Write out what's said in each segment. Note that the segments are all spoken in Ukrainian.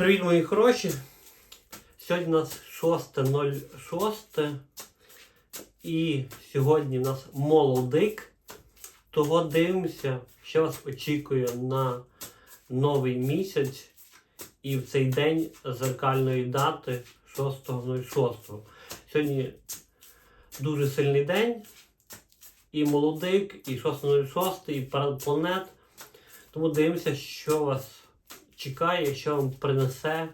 Привіт, мої хороші. Сьогодні у нас 6.06. І сьогодні у нас молодик. Того дивимося, що вас очікує на новий місяць і в цей день зеркальної дати 6.06. Сьогодні дуже сильний день. І молодик, і 6.06, і парад планет. Тому дивимося, що вас чекає, що вам принесе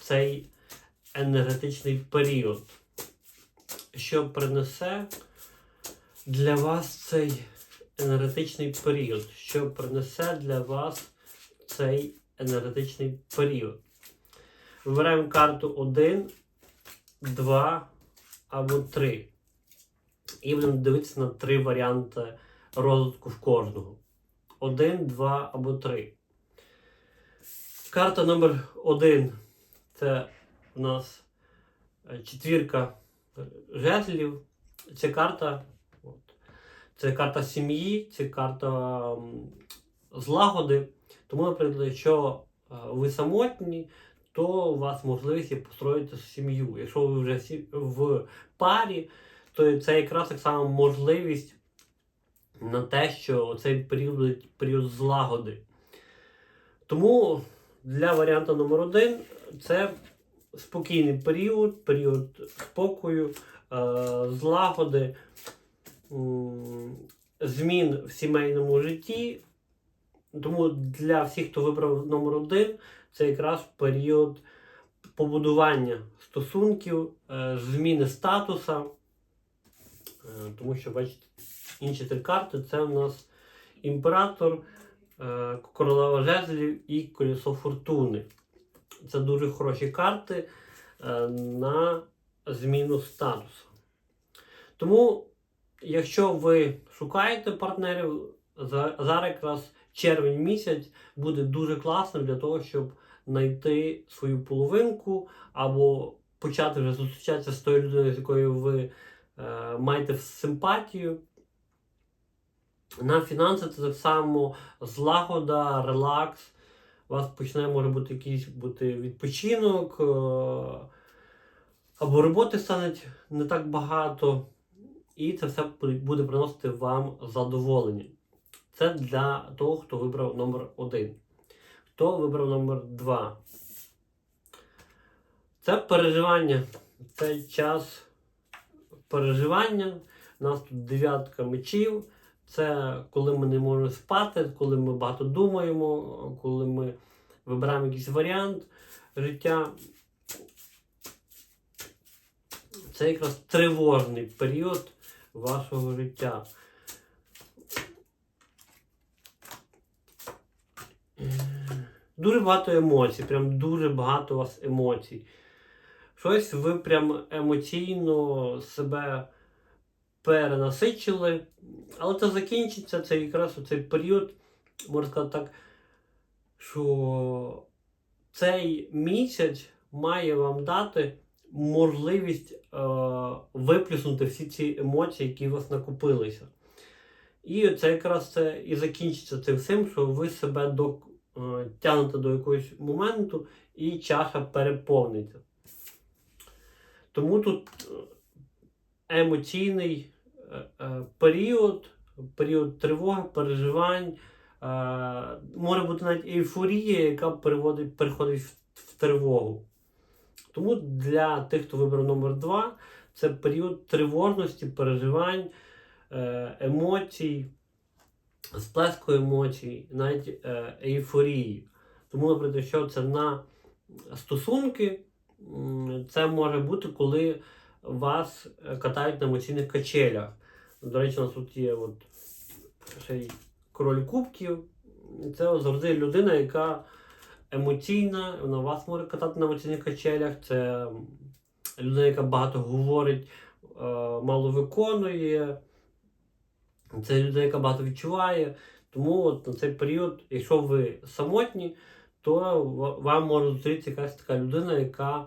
цей енергетичний період. Що принесе для вас цей енергетичний період? Що принесе для вас цей енергетичний період? Вибираємо карту 1, 2 або 3. І будемо дивитися на три варіанти розвитку в кожного. 1, 2 або 3. Карта номер 1 це у нас е, четвірка жезлів. Це карта. От, це карта сім'ї, це карта злагоди. Тому, наприклад, якщо е, ви самотні, то у вас можливість є построїти сім'ю. Якщо ви вже в парі, то це якраз так само можливість на те, що цей період період злагоди. Тому для варіанту номер один це спокійний період, період спокою, е, злагоди, змін в сімейному житті. Тому для всіх, хто вибрав номер один, це якраз період побудування стосунків, е, зміни статуса. Е, Тому що, бачите, інші три карти це у нас імператор, королева жезлів і колесо фортуни. Це дуже хороші карти е, на зміну статусу. Тому, якщо ви шукаєте партнерів, зараз якраз червень місяць буде дуже класним для того, щоб знайти свою половинку або почати вже зустрічатися з тою людиною, з якою ви е, маєте симпатію. На фінанси це так само злагода, релакс. У вас почне може бути якийсь бути відпочинок, е, або роботи стане не так багато, і це все буде- приносити вам задоволення. Це для того, хто вибрав номер 1. Хто вибрав номер 2? Це переживання. Це час переживання. У нас тут дев'ятка мечів. Це коли ми не можемо спати, коли ми багато думаємо, коли ми вибираємо якийсь варіант життя. Це якраз тривожний період вашого життя. Дуже багато емоцій, прям дуже багато у вас емоцій. Щось ви прям емоційно себе перенасичили, але це закінчиться, це якраз цей період, можна сказати так, що цей місяць має вам дати можливість е, виплюснути всі ці емоції, які у вас накопилися. І це якраз це і закінчиться цим всім, що ви себе до, е, тягнете до якогось моменту і чаша переповниться. Тому тут е, емоційний е, е, період, період тривоги, переживань, е, може бути навіть ейфорія, яка переводить, переходить в, в тривогу. Тому для тих, хто вибрав номер 2, це період тривожності, переживань, емоцій, сплеску емоцій, навіть ейфорії. Тому, наприклад, якщо це на стосунки, це може бути, коли вас е, катають на емоційних качелях. До речі, у нас тут є от ще й король кубків. Це завжди людина, яка емоційна, вона вас може катати на емоційних качелях. Це людина, яка багато говорить, е, мало виконує. Це людина, яка багато відчуває. Тому от на цей період, якщо ви самотні, то вам може зустрітися якась така людина, яка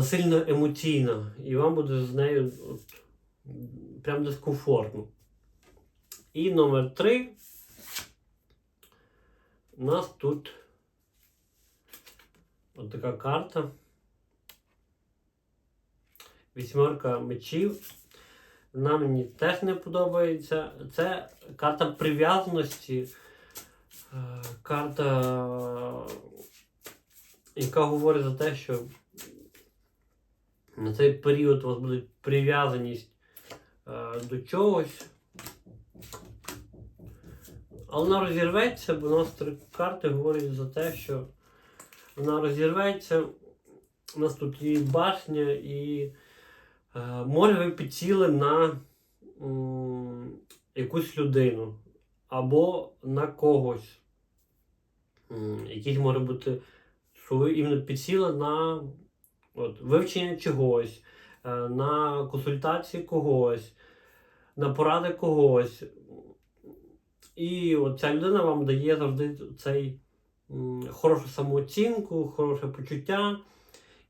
сильно емоційна, і вам буде з нею от, прям дискомфортно. І номер три. У нас тут от така карта. Вісьмерка мечів. Вона мені теж не подобається. Це карта прив'язаності. Е, Карта, яка говорить за те, що на цей період у вас буде прив'язаність е, до чогось. Але вона розірветься, бо у нас три карти говорять за те, що вона розірветься. У нас тут і башня, і е, може ви підсіли на м, якусь людину або на когось. М, Якийсь може бути, що ви іменно підсіли на от, вивчення чогось, е, на консультації когось, на поради когось. І от ця людина вам дає завжди цей хорошу самооцінку, хороше почуття.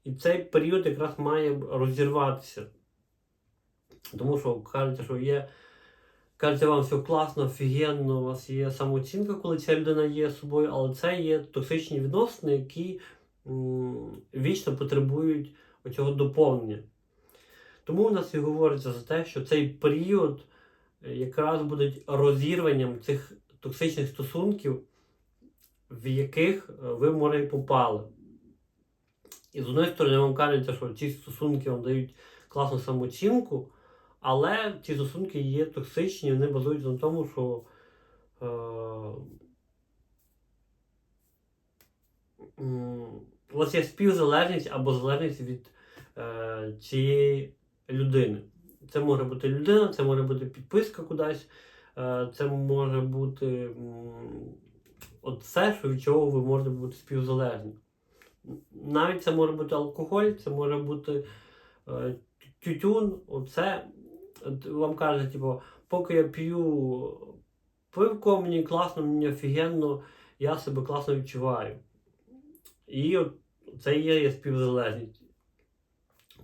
І цей період якраз має розірватися. Тому що кажете, що є. Кажете, вам все класно, офігенно, у вас є самооцінка, коли ця людина є собою, але це є токсичні відносини, які вічно потребують оцього доповнення. Тому у нас і говориться за те, що цей період е, якраз буде розірванням цих токсичних стосунків, в яких е, ви, може, і попали. І з однієї сторони вам кажуть, що ці стосунки вам дають класну самооцінку, але ці стосунки є токсичні, вони базуються на тому, що е, м, у вас є співзалежність або залежність від е, цієї людини. Це може бути людина, це може бути підписка кудись, е, це може бути от все, що від чого ви можете бути співзалежні. Навіть це може бути алкоголь, це може бути е, тютюн. Оце вам кажуть, типу, поки я п'ю пивко, мені класно, мені офігенно, я себе класно відчуваю. І от це є, співзалежність.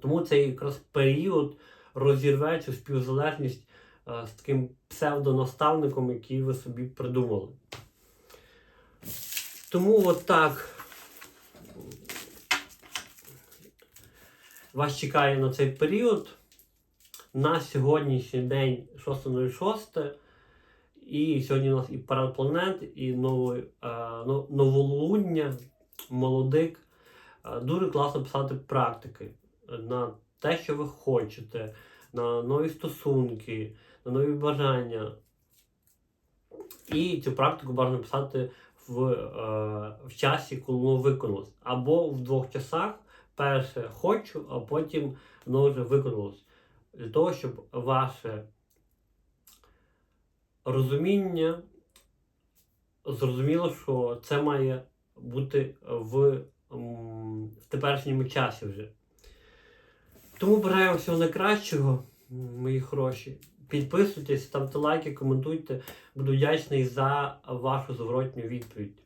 Тому цей якраз період розірве цю співзалежність е, з таким псевдонаставником, який ви собі придумали. Тому от так. Вас чекає на цей період. На сьогоднішній день 6.06. І сьогодні у нас і парад планет, і новий, е, новолуння, молодик. Е, Дуже класно писати практики на те, що ви хочете, на нові стосунки, на нові бажання. І цю практику бажано писати в, е, в часі, коли воно виконалось. Або в двох часах. Перше хочу, а потім воно вже виконалось. Для того, щоб ваше розуміння зрозуміло, що це має бути в, в теперішньому часі вже. Тому бажаю всього найкращого, мої хороші. Підписуйтесь, ставте лайки, коментуйте. Буду вдячний за вашу зворотню відповідь.